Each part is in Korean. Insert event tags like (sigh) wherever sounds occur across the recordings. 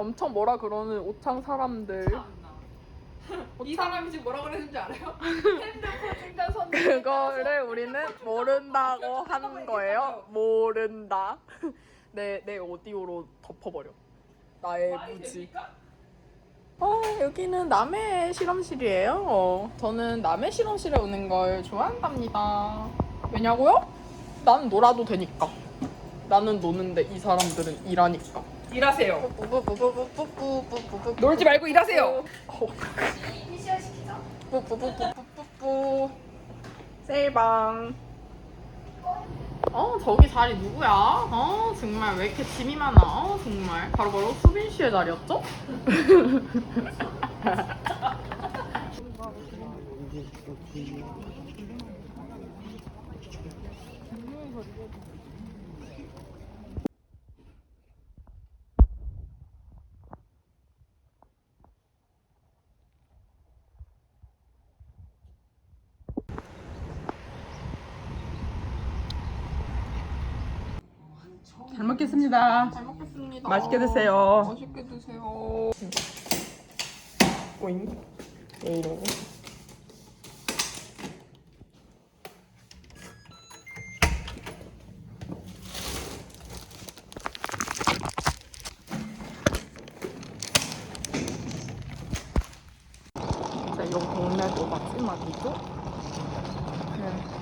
엄청 뭐라 그러는 오창 사람들 이 사람이 지금 뭐라 그랬는지 알아요? (laughs) 핸드폰 충전선 그거를 우리는 모른다고 한 거예요. 모른다. (laughs) 내, 내 오디오로 덮어버려. 나의 무지. 어, 여기는 남해 실험실이에요. 어, 저는 남해 실험실에 오는 걸 좋아한답니다. 왜냐고요? 난 놀아도 되니까. 나는 노는데 이 사람들은 일하니까. 일하세요. 놀지 말고 일하세요. 어. 세일방. 어 저기 자리 누구야? 어 정말 왜 이렇게 짐이 많아? 어 정말 바로 바로 수빈 씨의 자리였죠? (laughs) (laughs) 잘 먹겠습니다. 잘 먹겠습니다. 맛있게 드세요. 맛있게 드세요. 오잉. 왜 이러고? 진짜 이 동네도 마지막이죠? 네.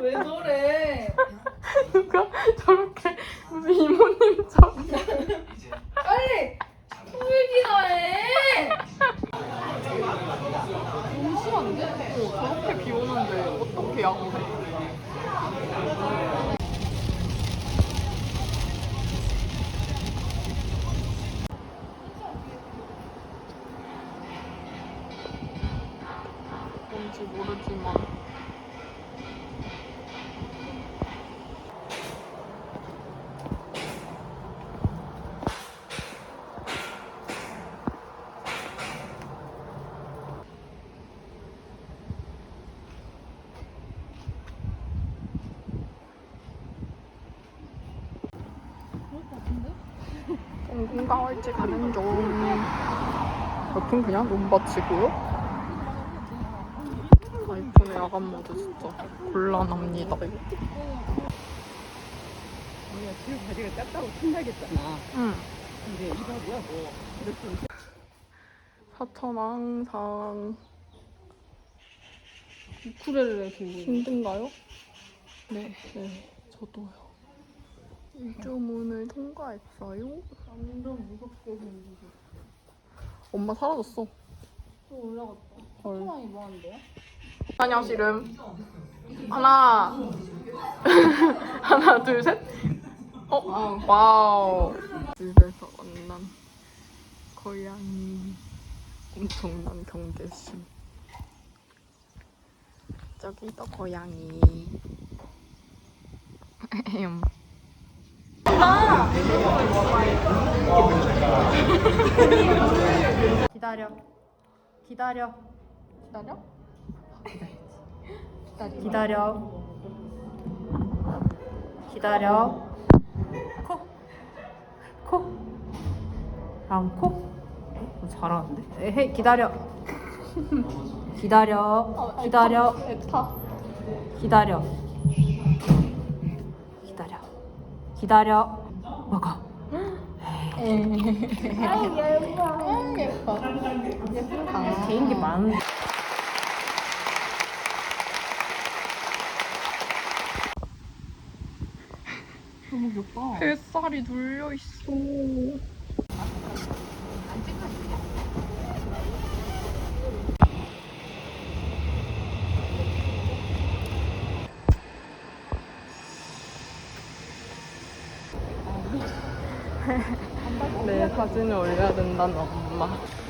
왜 (laughs) 저래? 누가 저렇게 무슨 이모님처럼 빨리 후회기나 해. 너무 심한데? 어, 저렇게 비 오는데 어떻게 야구해? 뭔지 모르지만 공공가월지 가는 중. 여긴 그냥 논밭이고요 야간 모드 진짜 곤란합니다 우리가 지금 바지가 작다고 신나겠잖아. 응. 근데 이 바지야 뭐 이렇게 사천 항상 우쿨렐레 들고 힘든가요? 네, 네, 저도요. 일주문을 통과했어요. 완전 무섭고 힘들고 엄마 사라졌어. 또 올라갔다. 헐. 상황이 뭐 한대요? 안녕 씨름. 하나, (laughs) 하나, 둘, 셋. 어, 와우. 집에서 만난 고양이. 엄청난 경계심. 저기 또 고양이. 에헴. 기다려. 기다려. 기다려? 기다려. 기다려. 코. 코. 다음 코. 어, 잘하는데? 에헤, 기다려. 기다려. 기다려. 에타. 기다려. 기다려. 기다려. 먹어. 개인기 많은데. 귀엽다. 뱃살이 눌려 있어. 내 사진을 올려야 된다는 엄마.